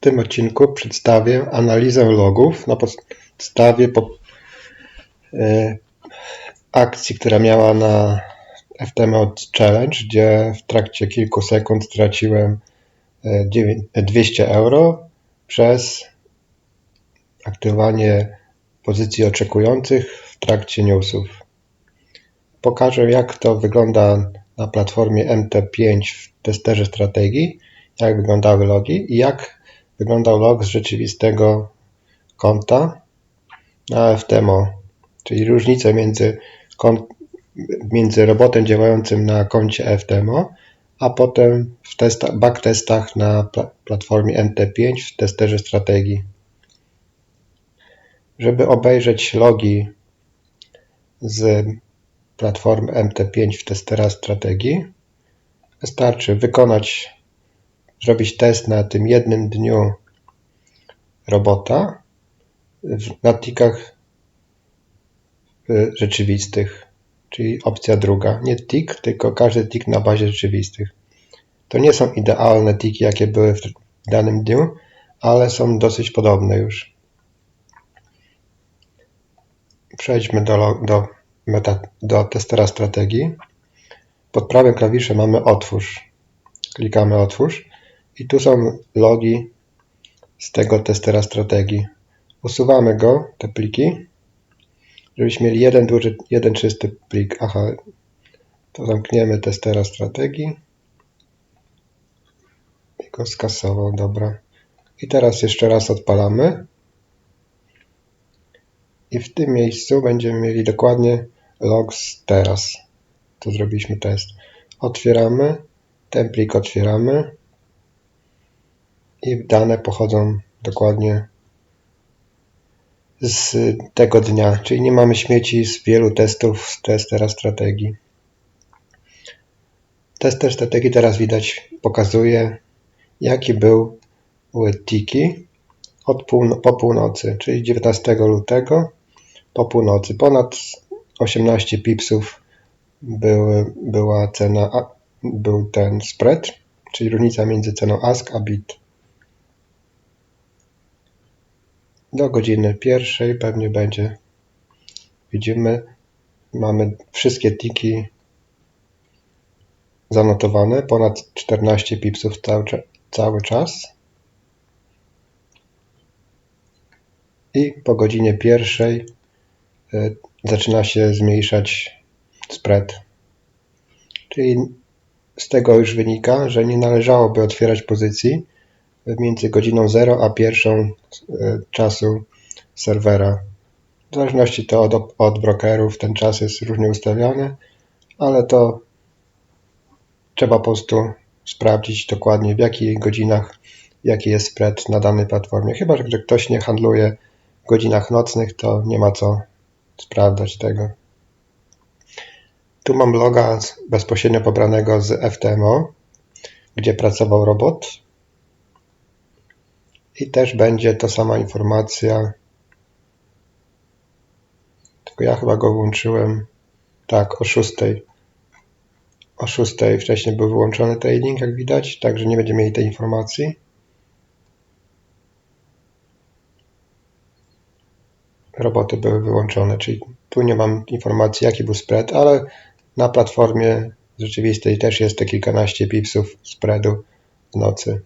tym odcinku przedstawię analizę logów na podstawie po, y, akcji, która miała na FTM Challenge, gdzie w trakcie kilku sekund straciłem y, 200 euro przez aktywowanie pozycji oczekujących w trakcie newsów. Pokażę jak to wygląda na platformie MT5 w testerze strategii, jak wyglądały logi i jak wyglądał log z rzeczywistego konta na FTMO, czyli różnicę między, między robotem działającym na koncie FTMO, a potem w testach, backtestach na platformie MT5 w testerze strategii. Żeby obejrzeć logi z platformy MT5 w testera strategii, wystarczy wykonać zrobić test na tym jednym dniu robota na tikach rzeczywistych, czyli opcja druga. Nie tik, tylko każdy tik na bazie rzeczywistych. To nie są idealne tiki, jakie były w danym dniu, ale są dosyć podobne już. Przejdźmy do, do, meta, do testera strategii. Pod prawym klawiszem mamy otwórz. Klikamy otwórz i tu są logi z tego testera strategii. Usuwamy go, te pliki, żebyśmy mieli jeden duży, jeden czysty plik. Aha, to zamkniemy testera strategii i go skasował, dobra. I teraz jeszcze raz odpalamy. I w tym miejscu będziemy mieli dokładnie logs teraz. To zrobiliśmy test. Otwieramy, ten plik otwieramy i dane pochodzą dokładnie z tego dnia, czyli nie mamy śmieci z wielu testów z testera strategii. Tester strategii teraz widać pokazuje jaki był tiki od po północy, czyli 19 lutego po północy. Ponad 18 pipsów była cena, był ten spread, czyli różnica między ceną ask a bit. Do godziny pierwszej pewnie będzie. Widzimy, mamy wszystkie tiki zanotowane, ponad 14 pipsów cały, cały czas. I po godzinie pierwszej y, zaczyna się zmniejszać spread. Czyli z tego już wynika, że nie należałoby otwierać pozycji, między godziną 0 a pierwszą e, czasu serwera. W zależności to od, od brokerów ten czas jest różnie ustawiony, ale to trzeba po prostu sprawdzić dokładnie w jakich godzinach jaki jest spread na danej platformie. Chyba, że ktoś nie handluje w godzinach nocnych, to nie ma co sprawdzać tego. Tu mam loga bezpośrednio pobranego z FTMO, gdzie pracował robot i też będzie ta sama informacja. Tylko ja chyba go włączyłem tak o 6. O 6 wcześniej był wyłączony trading, jak widać, także nie będziemy mieli tej informacji. Roboty były wyłączone, czyli tu nie mam informacji, jaki był spread, ale na platformie rzeczywistej też jest te kilkanaście pipsów spreadu w nocy.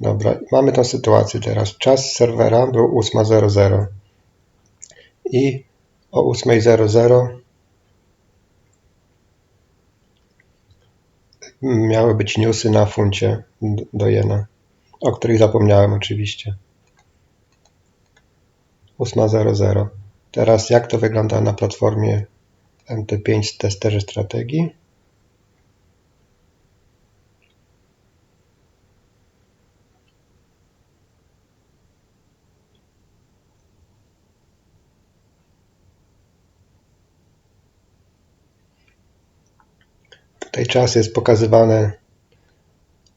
Dobra, mamy tą sytuację teraz. Czas serwera był 8.00 i o 8.00 miały być newsy na funcie do jena, o których zapomniałem oczywiście. 8.00. Teraz jak to wygląda na platformie MT5 testerze strategii? Tutaj czas jest pokazywany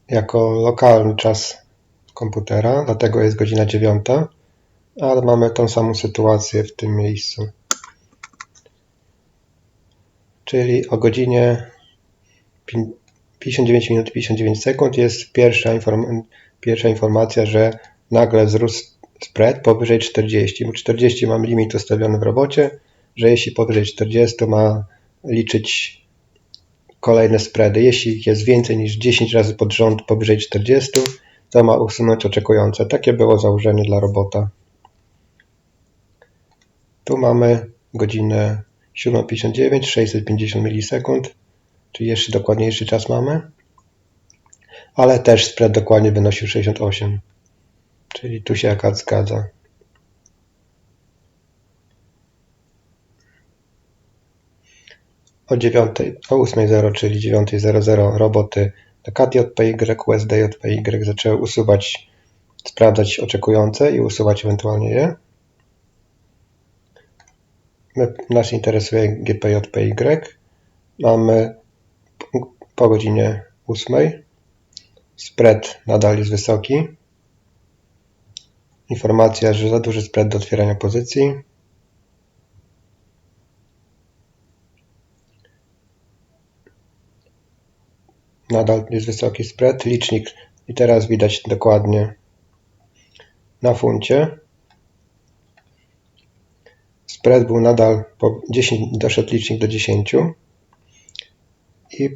jako lokalny czas komputera, dlatego jest godzina 9, ale mamy tą samą sytuację w tym miejscu. Czyli o godzinie 59 minut i 59 sekund jest pierwsza, inform pierwsza informacja, że nagle wzrósł spread powyżej 40. 40 mam limit ustawiony w robocie, że jeśli powyżej 40 ma liczyć kolejne spready. Jeśli jest więcej niż 10 razy pod rząd powyżej 40, to ma usunąć oczekujące. Takie było założenie dla robota. Tu mamy godzinę 7.59, 650 milisekund, czyli jeszcze dokładniejszy czas mamy. Ale też spread dokładnie wynosił 68, czyli tu się akad zgadza. O 9, o 8.0, czyli 9.00 roboty na CAD-JPY, USD-JPY zaczęły usuwać, sprawdzać oczekujące i usuwać ewentualnie je. My, nas interesuje GPJPY. Mamy po godzinie 8. Spread nadal jest wysoki. Informacja, że za duży spread do otwierania pozycji. Nadal jest wysoki spread, licznik. I teraz widać dokładnie na funcie. Spread był nadal po 10, doszedł licznik do 10 i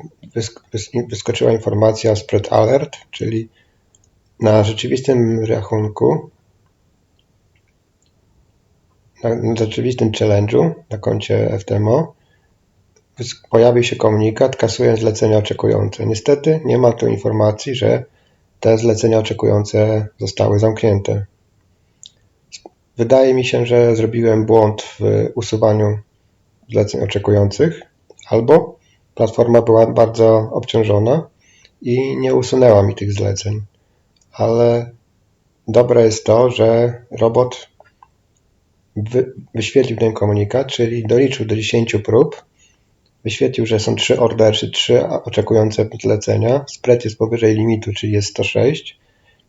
wyskoczyła informacja spread alert, czyli na rzeczywistym rachunku, na rzeczywistym challenge'u na koncie FTMO pojawił się komunikat "Kasuję zlecenia oczekujące". Niestety nie ma tu informacji, że te zlecenia oczekujące zostały zamknięte. Wydaje mi się, że zrobiłem błąd w usuwaniu zleceń oczekujących, albo platforma była bardzo obciążona i nie usunęła mi tych zleceń. Ale dobre jest to, że robot wyświetlił ten komunikat, czyli doliczył do 10 prób Wyświetlił, że są trzy ordery, trzy oczekujące zlecenia. Spread jest powyżej limitu, czyli jest 106,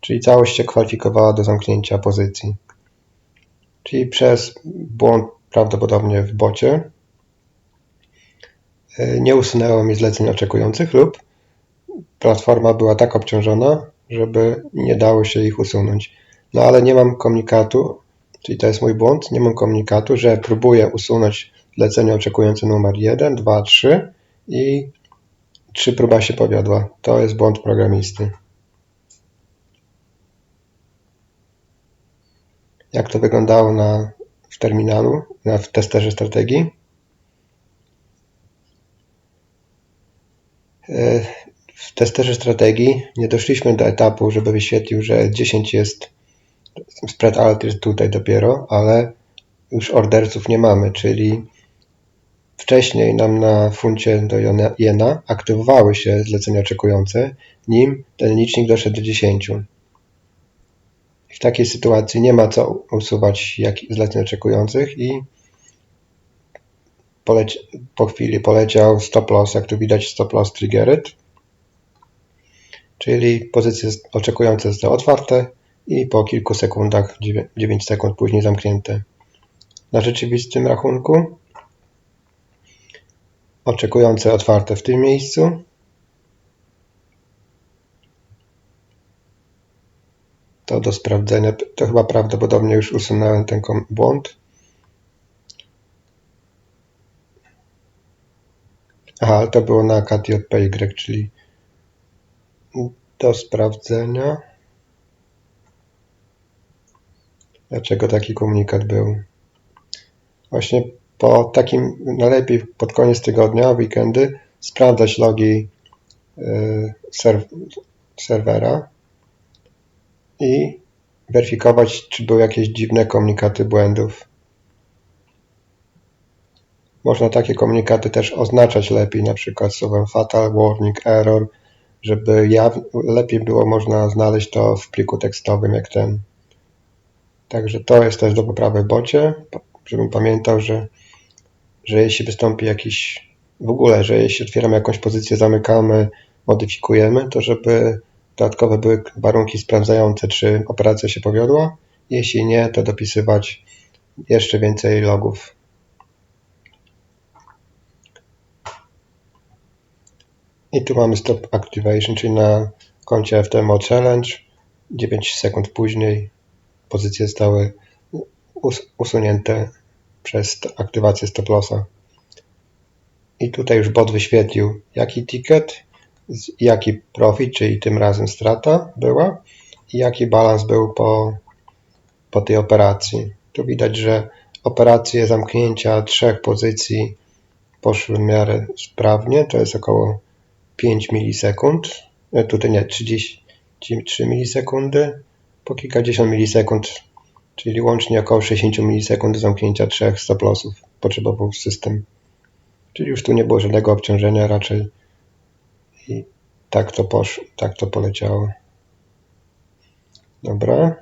czyli całość się kwalifikowała do zamknięcia pozycji. Czyli przez błąd prawdopodobnie w bocie e, nie usunęło mi zleceń oczekujących lub platforma była tak obciążona, żeby nie dało się ich usunąć. No ale nie mam komunikatu, czyli to jest mój błąd, nie mam komunikatu, że próbuję usunąć Zlecenie oczekujące numer 1, 2, 3 i 3 próba się powiodła. To jest błąd programisty. Jak to wyglądało na, w terminalu, na, w testerze strategii? E, w testerze strategii nie doszliśmy do etapu, żeby wyświetlił, że 10 jest spread alert jest tutaj dopiero, ale już orderców nie mamy, czyli Wcześniej nam na funcie do jena aktywowały się zlecenia oczekujące, nim ten licznik doszedł do 10. W takiej sytuacji nie ma co usuwać zleceń oczekujących i po chwili poleciał stop loss, jak tu widać stop loss triggered, czyli pozycje oczekujące zostały otwarte i po kilku sekundach, 9 sekund później zamknięte. Na rzeczywistym rachunku oczekujące otwarte w tym miejscu. To do sprawdzenia, to chyba prawdopodobnie już usunąłem ten błąd. Aha, to było na KTJPY, czyli do sprawdzenia. Dlaczego taki komunikat był? Właśnie po takim najlepiej pod koniec tygodnia, weekendy, sprawdzać logi y, serwera i weryfikować, czy były jakieś dziwne komunikaty błędów. Można takie komunikaty też oznaczać lepiej, na przykład słowem fatal, warning, error, żeby lepiej było można znaleźć to w pliku tekstowym jak ten. Także to jest też do poprawy bocie, żebym pamiętał, że że jeśli wystąpi jakiś, w ogóle, że jeśli otwieramy jakąś pozycję, zamykamy, modyfikujemy, to żeby dodatkowe były warunki sprawdzające, czy operacja się powiodła. Jeśli nie, to dopisywać jeszcze więcej logów. I tu mamy stop activation, czyli na koncie FTMO Challenge 9 sekund później pozycje zostały usunięte przez aktywację stop lossa. I tutaj już bot wyświetlił jaki ticket, jaki profit, czyli tym razem strata była i jaki balans był po, po tej operacji. Tu widać, że operacje zamknięcia trzech pozycji poszły w miarę sprawnie, to jest około 5 milisekund, e, tutaj nie, 33 milisekundy, po kilkadziesiąt milisekund, czyli łącznie około 60 milisekund zamknięcia trzech stop lossów potrzebował system. Czyli już tu nie było żadnego obciążenia, raczej i tak to poszło, tak to poleciało. Dobra,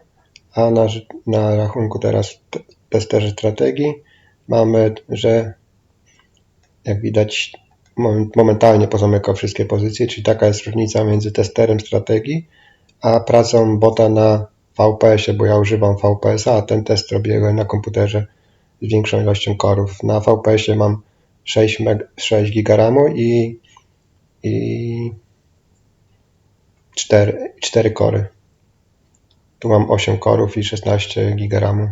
a na, na rachunku teraz testerze strategii mamy, że jak widać momentalnie pozamykał wszystkie pozycje, czyli taka jest różnica między testerem strategii a pracą bota na VPS-ie, bo ja używam VPS-a, a ten test robię na komputerze z większą ilością korów. Na VPS-ie mam 6, 6 GB RAMu i, i 4, 4 kory. Tu mam 8 korów i 16 GB RAMu.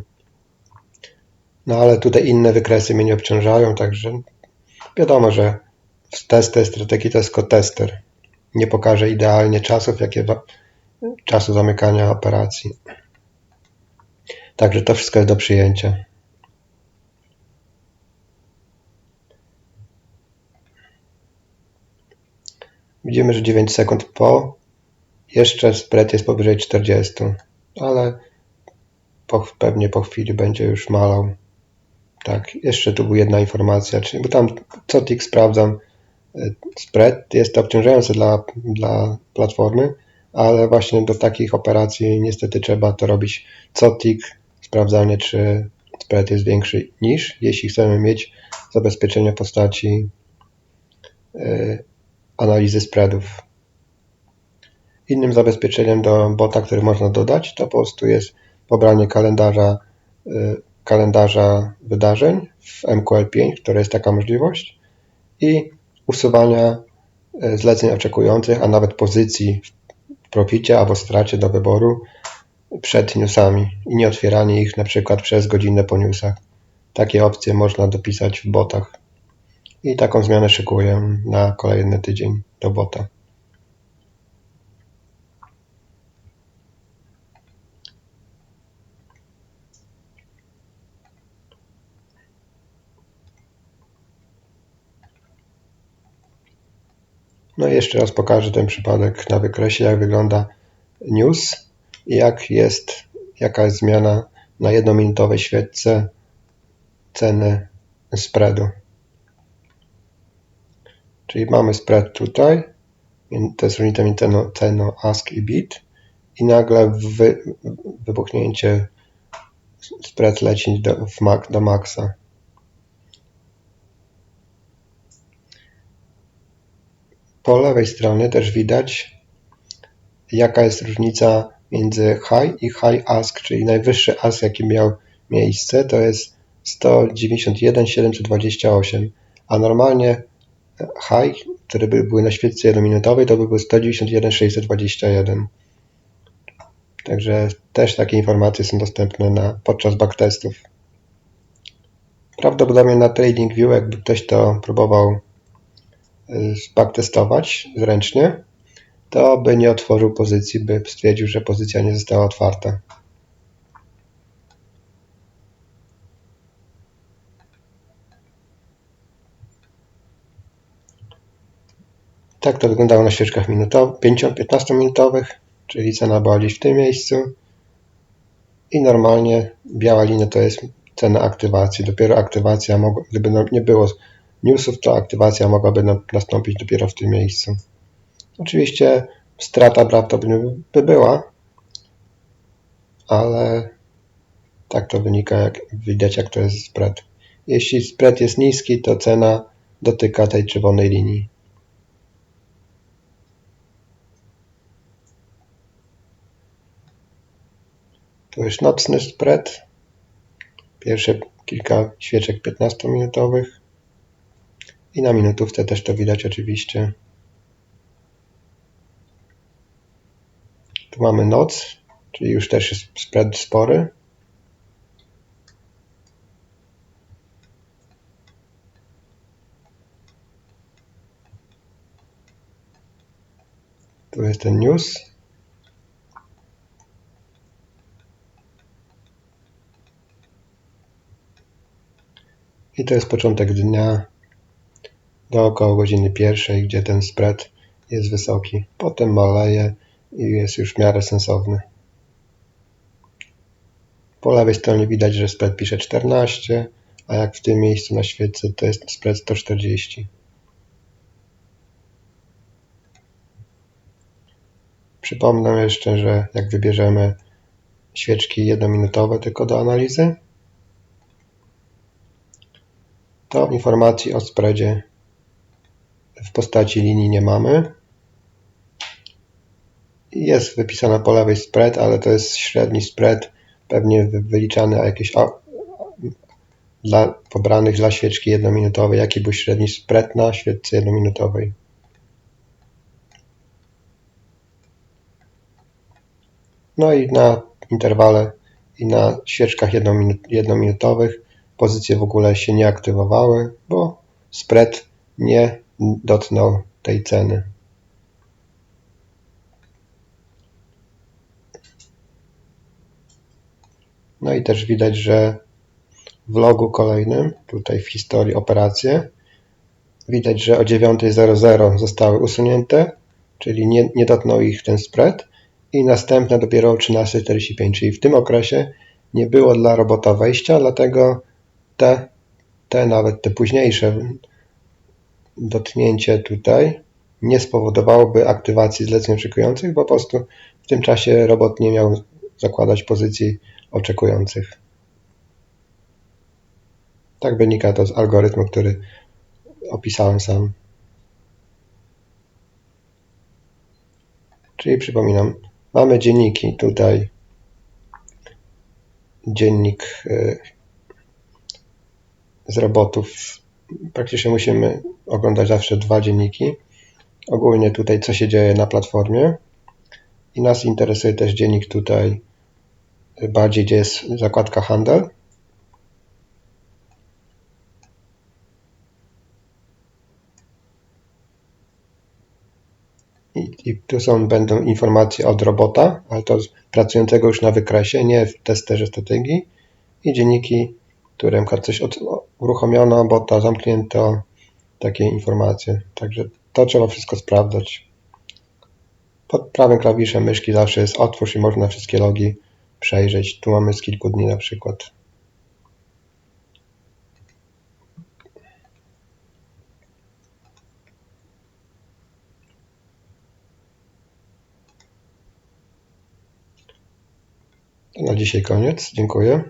No ale tutaj inne wykresy mnie nie obciążają, także wiadomo, że test tej strategii to jest tester. Nie pokaże idealnie czasów, jakie czasu zamykania operacji. Także to wszystko jest do przyjęcia. Widzimy, że 9 sekund po jeszcze spread jest powyżej 40, ale po, pewnie po chwili będzie już malał. Tak, jeszcze tu była jedna informacja, czyli, bo tam co tick sprawdzam e, spread, jest to obciążające dla, dla platformy, ale właśnie do takich operacji niestety trzeba to robić co tick, sprawdzanie czy spread jest większy niż, jeśli chcemy mieć zabezpieczenie w postaci yy, analizy spreadów. Innym zabezpieczeniem do bota, który można dodać, to po prostu jest pobranie kalendarza, yy, kalendarza wydarzeń w MQL5, która jest taka możliwość i usuwania yy, zleceń oczekujących, a nawet pozycji w proficie albo stracie do wyboru przed newsami i nie otwieranie ich na przykład przez godzinę po newsach. Takie opcje można dopisać w botach. I taką zmianę szykuję na kolejny tydzień do bota. No i jeszcze raz pokażę ten przypadek na wykresie, jak wygląda news i jak jest, jaka jest zmiana na jednominutowej świeczce ceny spreadu. Czyli mamy spread tutaj, to jest różnica między ceną, ceną ask i bid i nagle wy, wybuchnięcie spread leci do, w, do maksa. Po lewej stronie też widać jaka jest różnica między high i high ask, czyli najwyższy ask jaki miał miejsce to jest 191,728, a normalnie high, które by były na świeczce jednominutowej, to by był 191,621. Także też takie informacje są dostępne na, podczas backtestów. Prawdopodobnie na TradingView, jakby ktoś to próbował backtestować zręcznie, to by nie otworzył pozycji, by stwierdził, że pozycja nie została otwarta. Tak to wyglądało na świeczkach 5-15 minutowych, czyli cena była gdzieś w tym miejscu. I normalnie biała linia to jest cena aktywacji. Dopiero aktywacja, gdyby no, nie było newsów, to aktywacja mogłaby nastąpić dopiero w tym miejscu. Oczywiście strata prawdopodobnie by była, ale tak to wynika, jak widać jak to jest spread. Jeśli spread jest niski, to cena dotyka tej czerwonej linii. To jest nocny spread. Pierwsze kilka świeczek 15-minutowych. I na minutówce też to widać oczywiście. Tu mamy noc, czyli już też jest spread spory. Tu jest ten news. I to jest początek dnia do około godziny pierwszej, gdzie ten spread jest wysoki. Potem maleje i jest już w miarę sensowny. Po lewej stronie widać, że spread pisze 14, a jak w tym miejscu na świetle to jest spread 140. Przypomnę jeszcze, że jak wybierzemy świeczki jednominutowe tylko do analizy, to informacji o spreadzie w postaci linii nie mamy. Jest wypisana po lewej spread, ale to jest średni spread, pewnie wyliczany a jakieś dla pobranych dla świeczki jednominutowej, jaki był średni spread na świeczce jednominutowej. No i na interwale i na świeczkach jednominutowych pozycje w ogóle się nie aktywowały, bo spread nie dotknął tej ceny. No i też widać, że w logu kolejnym, tutaj w historii operacje, widać, że o 9.00 zostały usunięte, czyli nie, nie dotknął ich ten spread i następne dopiero o 13.45, czyli w tym okresie nie było dla robota wejścia, dlatego te, te nawet te późniejsze dotknięcie tutaj nie spowodowałoby aktywacji zleceń oczekujących, bo po prostu w tym czasie robot nie miał zakładać pozycji oczekujących. Tak wynika to z algorytmu, który opisałem sam. Czyli przypominam, mamy dzienniki tutaj. Dziennik y, z robotów. Praktycznie musimy oglądać zawsze dwa dzienniki. Ogólnie tutaj co się dzieje na platformie. I nas interesuje też dziennik tutaj bardziej, gdzie jest zakładka handel. I, I, tu są, będą informacje od robota, ale to pracującego już na wykresie, nie w testerze strategii. I dzienniki, którym coś od, uruchomiono, bota zamknięto, takie informacje. Także to trzeba wszystko sprawdzać. Pod prawym klawiszem myszki zawsze jest otwórz i można wszystkie logi przejrzeć. Tu mamy z kilku dni na przykład. To na dzisiaj koniec. Dziękuję.